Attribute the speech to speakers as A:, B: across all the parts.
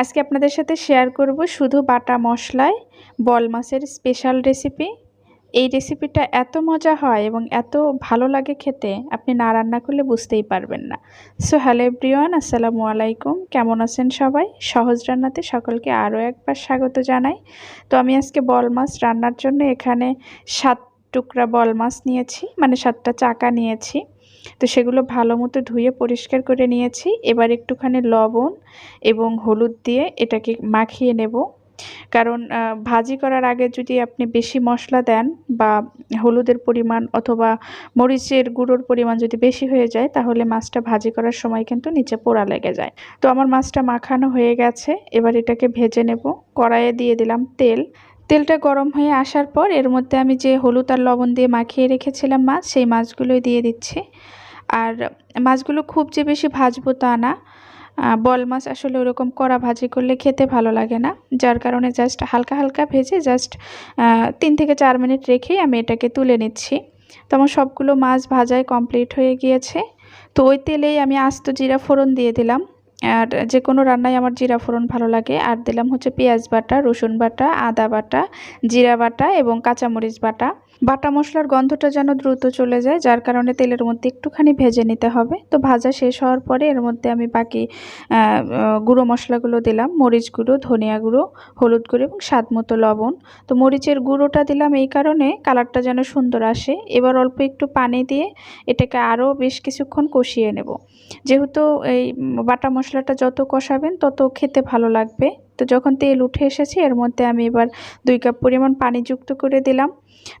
A: আজকে আপনাদের সাথে শেয়ার করব শুধু বাটা মশলায় বল মাছের স্পেশাল রেসিপি এই রেসিপিটা এত মজা হয় এবং এত ভালো লাগে খেতে, আপনি না রান্না করলে বুঝতেই পারবেন না। সো হ্যালো এভরিওয়ান আসসালামু আলাইকুম। কেমন আছেন সবাই? সহজ রান্নাতে সকলকে আরও একবার স্বাগত জানাই। তো আমি আজকে বল মাছ রান্নার জন্য এখানে সাত টুকরা বল মাছ নিয়েছি মানে সাতটা চাকা নিয়েছি। তো সেগুলো ভালো মতো ধুয়ে পরিষ্কার করে নিয়েছি। এবার একটুখানি লবণ এবং হলুদ দিয়ে এটাকে মাখিয়ে নেব। কারণ ভাজি করার আগে যদি আপনি বেশি মশলা দেন বা হলুদের পরিমাণ অথবা মরিচের গুঁড়োর পরিমাণ যদি বেশি হয়ে যায়, তাহলে মাছটা ভাজি করার সময় কিন্তু নিচে পোড়া লেগে যায়। তো আমার মাছটা মাখানো হয়ে গেছে। এবার এটাকে ভেজে নেব। কড়াইয়ে দিয়ে দিলাম তেল। তেলটা গরম হয়ে আসার পর এর মধ্যে আমি যে হলুদ আর লবণ দিয়ে মাখিয়ে রেখেছিলাম মাছ সেই মাছগুলোই দিয়ে দিচ্ছি। আর মাছগুলো খুব যে বেশি ভাজবো তা না। বল মাছ আসলে ওরকম কড়া ভাজি করলে খেতে ভালো লাগে না। যার কারণে জাস্ট হালকা হালকা ভেজে জাস্ট তিন থেকে চার মিনিট রেখেই আমি এটাকে তুলে নিচ্ছি। তো আমার সবগুলো মাছ ভাজায় কমপ্লিট হয়ে গিয়েছে। তো ওই তেলেই আমি আস্ত জিরা ফোড়ন দিয়ে দিলাম। আর যে কোনো রান্নায় আমার জিরা ফোড়ন ভালো লাগে। আর দিলাম হচ্ছে পেঁয়াজ বাটা, রসুন বাটা, আদা বাটা, জিরা বাটা এবং কাঁচামরিচ বাটা। বাটা মশলার গন্ধটা যেন দ্রুত চলে যায়, যার কারণে তেলের মধ্যে একটুখানি ভেজে নিতে হবে। তো ভাজা শেষ হওয়ার পরে এর মধ্যে আমি বাকি গুঁড়ো মশলাগুলো দিলাম, মরিচ গুঁড়ো, ধনিয়া গুঁড়ো, হলুদ গুঁড়ো এবং স্বাদ মতো লবণ। তো মরিচের গুঁড়োটা দিলাম এই কারণে কালারটা যেন সুন্দর আসে। এবার অল্প একটু পানি দিয়ে এটাকে আরও বেশ কিছুক্ষণ কষিয়ে নেব। যেহেতু এই বাটা মশলাটা যত কষাবেন তত খেতে ভালো লাগবে। তো যখন তেল উঠে এসেছে, এর মধ্যে আমি এবার দুই কাপ পরিমাণ পানি যুক্ত করে দিলাম।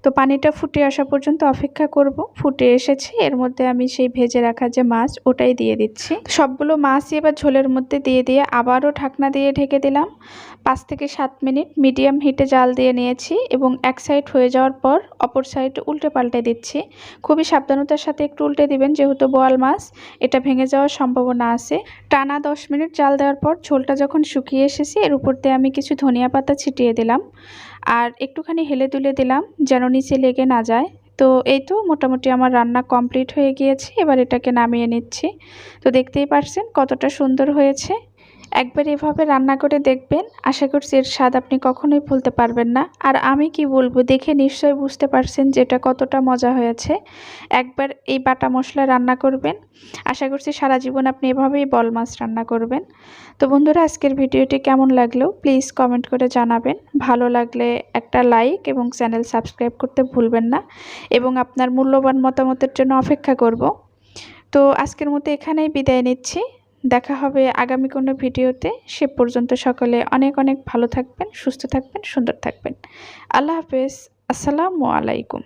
A: তো পানিটা ফুটে আসা পর্যন্ত অপেক্ষা করব। ফুটে এসেছে, এর মধ্যে আমি সেই ভেজে রাখা যে মাছ, ওটাই দিয়ে দিচ্ছি। সবগুলো মাছই এবার ঝোলের মধ্যে দিয়ে দিয়ে আবারও ঢাকনা দিয়ে ঢেকে দিলাম। পাঁচ থেকে সাত মিনিট মিডিয়াম হিটে জাল দিয়ে নিয়েছি এবং এক সাইড হয়ে যাওয়ার পর অপর সাইড উল্টে পাল্টে দিচ্ছি। খুবই সাবধানতার সাথে একটু উল্টে দিবেন, যেহেতু বোয়াল মাছ, এটা ভেঙে যাওয়ার সম্ভাবনা আছে। টানা দশ মিনিট জাল দেওয়ার পর ঝোলটা যখন শুকিয়ে এসেছে এর উপর দিয়ে আমি কিছু ধনিয়া পাতা ছিটিয়ে দিলাম আর একটুখানি হেলে তুলে দিলাম যেন নিচে লেগে না যায়। তো এই তো মোটামুটি আমার রান্না কমপ্লিট হয়ে গিয়েছে, এবার এটাকে নামিয়ে নিচ্ছি। তো দেখতেই পারছেন কতটা সুন্দর হয়েছে। একবার এভাবে রান্না করে দেখবেন। আশা করছি এর স্বাদ আপনি কখনোই ভুলতে পারবেন না। আর আমি কি বলব, দেখে নিশ্চয়ই বুঝতে পারছেন যে এটা কতটা মজা হয়েছে। একবার এই বাটা মশলা রান্না করবেন। আশা করছি সারা জীবন আপনি এভাবেই বল মাছ রান্না করবেন। তো বন্ধুরা, আজকের ভিডিওটি কেমন লাগল? প্লিজ কমেন্ট করে জানাবেন। ভালো লাগলে একটা লাইক এবং চ্যানেল সাবস্ক্রাইব করতে ভুলবেন না। এবং আপনার মূল্যবান মতামতের জন্য অপেক্ষা করব। তো আজকের মতো এখানেই বিদায় নিচ্ছি। দেখা হবে আগামী কোনো ভিডিওতে। সে পর্যন্ত সকলে অনেক অনেক ভালো থাকবেন, সুস্থ থাকবেন, সুন্দর থাকবেন। আল্লাহ হাফেজ। আসসালামু আলাইকুম।